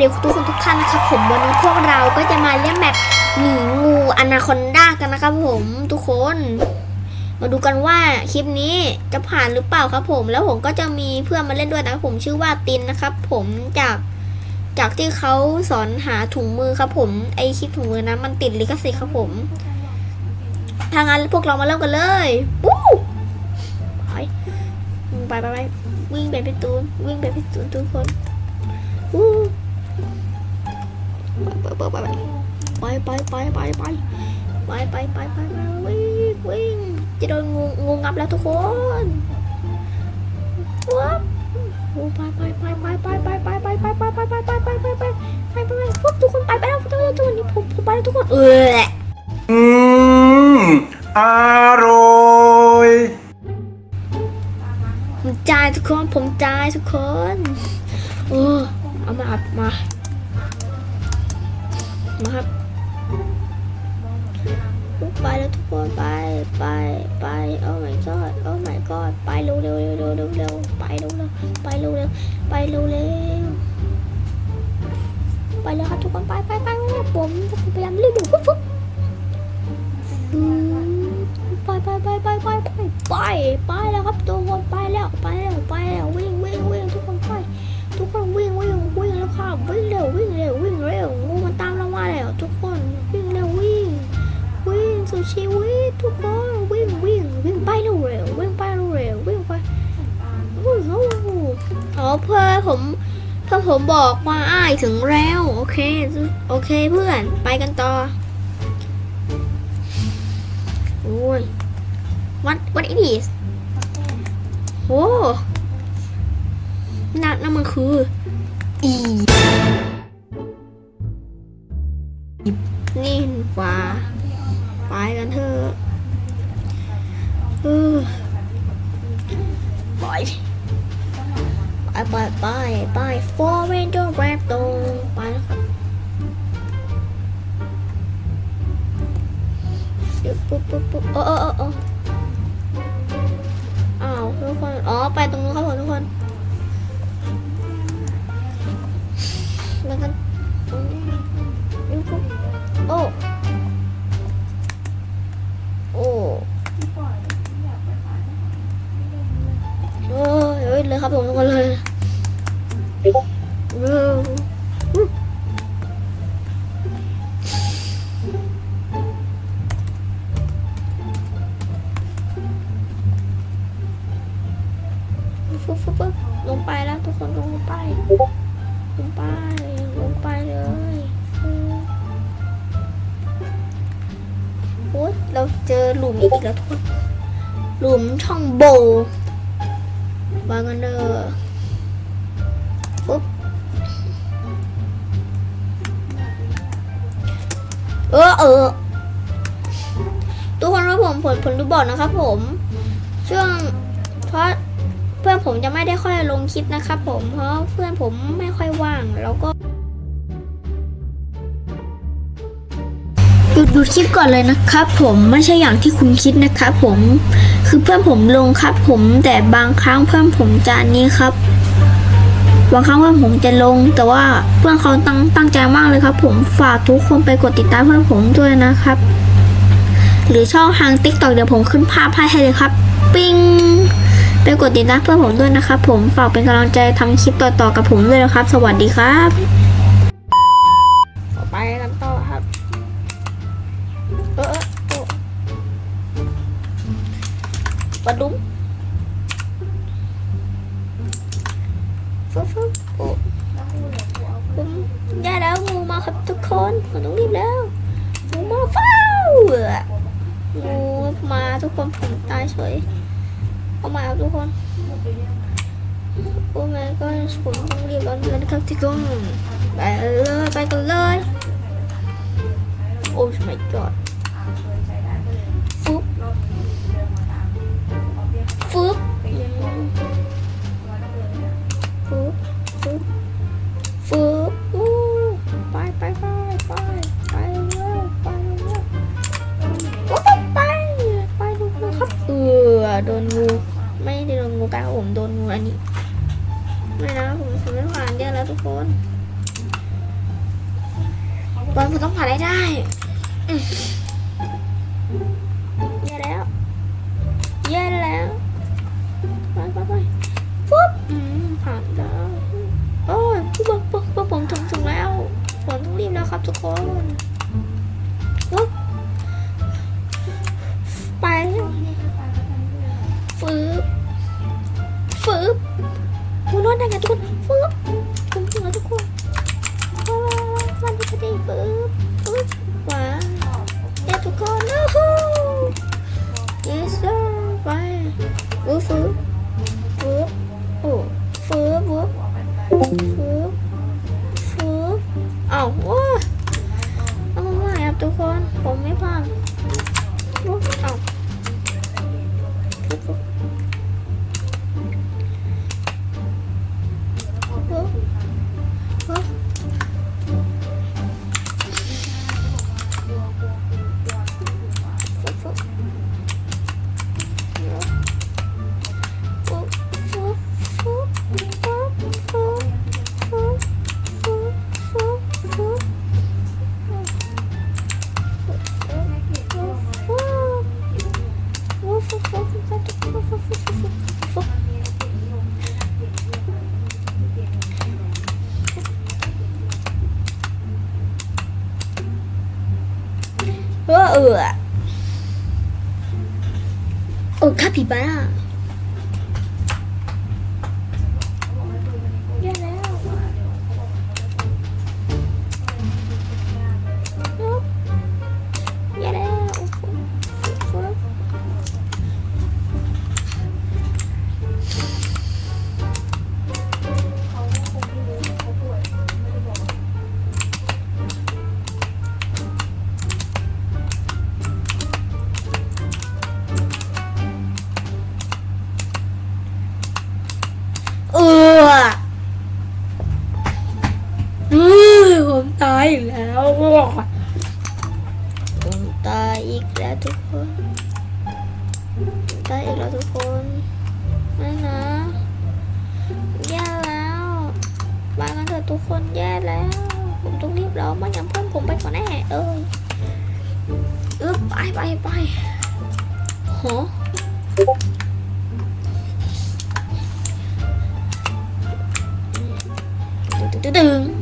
ดีทุกคนทุกท่านนะครับผมวันนี้พวกเราก็จะมาเล่นแบบหนีงูอนาคอนด้ากันนะครับผมทุกคน มาดูกันว่าคลิปนี้จะผ่านหรือเปล่าครับผม แล้วผมก็จะมีเพื่อนมาเล่นด้วยนะครับผมชื่อว่าตินนะครับ ผมจากจากที่เขาสอนหาถุงมือครับผมไอคลิปถุงมือนะมันติดลิขสิทธิ์ครับผมทางงานพวกเรามาเริ่มกันเลยวู้ไปไปไปไปวิ่งไปพี่ตูนวิ่งไปพี่ตูนทุกคน ไปไปไปไปไปไปไปไปไปไปไปวิ่งวิ่งจะโดนงูงูงับแล้วทุกคนวับไปไปไปไปไปไปไปไปไปไปไปไปไปไปไปไปไปไปไปปุ๊บทุกคนไปไปแล้วทุกคนทุกคนนี้ผมผมไปแล้วทุกคนเอออืมอร่อยผมจ่ายทุกคนผมจ่ายทุกคนโอ้เอามาอับมา มาครับไปแล้วทุกคนไปไปไปโอ้ my god โอ้ my god ไปเร็วเร็วเร็วเร็วเร็วเร็วไปเร็วเร็วไปเร็วเร็วไปเร็วเร็วไปเลยครับทุกคนไปไปไปผมผมพยายามรีบปุ๊บปุ๊บอืมไปไปไปไปไปไปไปไปแล้วครับทุกคนไปแล้วไปแล้วไปแล้ววิ่งวิ่งวิ่งทุกคนไปทุกคนวิ่งวิ่งวิ่งแล้วค่ะวิ่งเร็ววิ่งเร็ววิ่งเร็วงูมันตา ผมบอกว่าอ้ายถึงแล้ว โอเค โอเคเพื่อนไปกันต่อ โอ้ย what what it is โอ้นั่นนั่นมันคือ อีนี่กว่า ไปกันเถอะ Bye bye bye, four random random by Bye. oh oh, oh. ลงไปแล้วทุกคนลงไป ลงไป ลงไปเลยโอ๊ยเราเจอหลุมอีกแล้วทุกคน หลุมช่องโบวางกันเด้อปุ๊บเออเออทุกคนว่าผมผลผลดูบอกนะครับผม ช่วงเพราะ เพื่อนผมจะไม่ได้ค่อยลงคลิปนะครับผมเพราะเพื่อนผมไม่ค่อยว่างแล้วก็หยุดดูคลิปก่อนเลยนะครับ ผมไม่ใช่อย่างที่คุณคิดนะครับผมคือเพื่อนผมลงครับ ผมแต่บางครั้งเพื่อนผมจะนนี้ครับบางครั้งเพื่อนผมจะลง แต่ว่าเพื่อนเขาตั้งตั้งใจมากเลยครับ ผมฝากทุกคนไปกดติดตามเพื่อนผมด้วยนะครับ หรือช่องทางติ๊กต็อกเดี๋ยวผมขึ้นภาพให้เลยครับ ปิ้ง ไปกดติดตามเพื่อผมด้วยนะครับผมฝากเป็นกำลังใจทำคลิปต่อๆกับผมด้วยนะครับ สวัสดีครับไปกันต่อครับเออเออปลาดุ้มฟึ๊บฟึ๊บโอ้มได้แล้วงูมาครับทุกคนผมต้องรีบแล้วงูมาฟ้างูมาทุกคนผมตายเฉย เอามาครับทุกคนโอ้แม่ก็ผมต้องรีบแล้วนะครับทุกคนไปเลยไปกันเลยโอ้ my god ฟึบฟึบฟึบฟึบ ได้อืมแย่แล้วเย่แล้วไปไปไปปุ๊บผ่านแล้วโอ้ยปุ๊บปุ๊บปุ๊บผมถึงถึงแล้วผมต้องรีบแล้วครับทุกคน เออ โอ้คาปิบาร่า ผมตายอีกแล้วผมตายอีกแล้วทุกคนตายอีกแล้วทุกคนไม่นะแย่แล้วมากันเถอะทุกคนแย่แล้ว ผมต้องรีบแล้วไมันยังเพื่อนผมไปก่อนแน่เอ้ยเออไปไปไปห từ từ.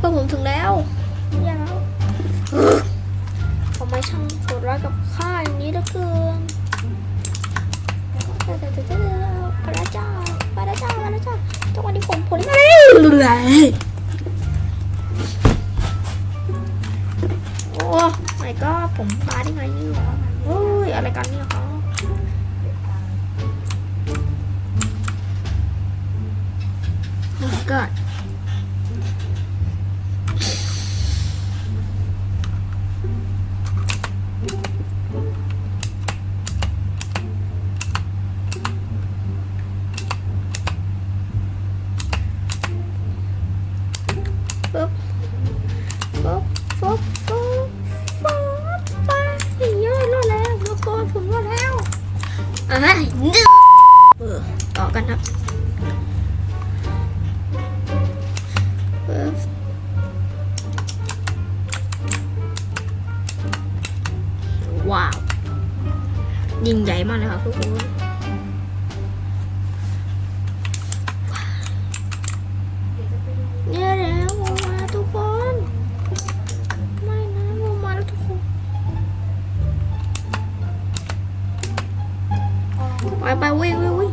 พวกผมถึงแล้วย่แล้วทำไมช่างโหดร้ายกับข้าอย่างนี้เหลือเกินไปแล้วจ้าไปแล้วจ้าไปแล้วจ้าไปแล้วจ้าจังหวะนี้ผมผลไงโอ้ไม่ก็ผมตายได้ไงนี่ยเฮ้ยอะไรกันเนี่ยครับโว้าว ยิ่งใหญ่มากเลยครับทุกคนเนี่ยแล้วมาทุกคน ไม่นะมาแล้วทุกคนไปไปวิ่งวิ่งวิ่ง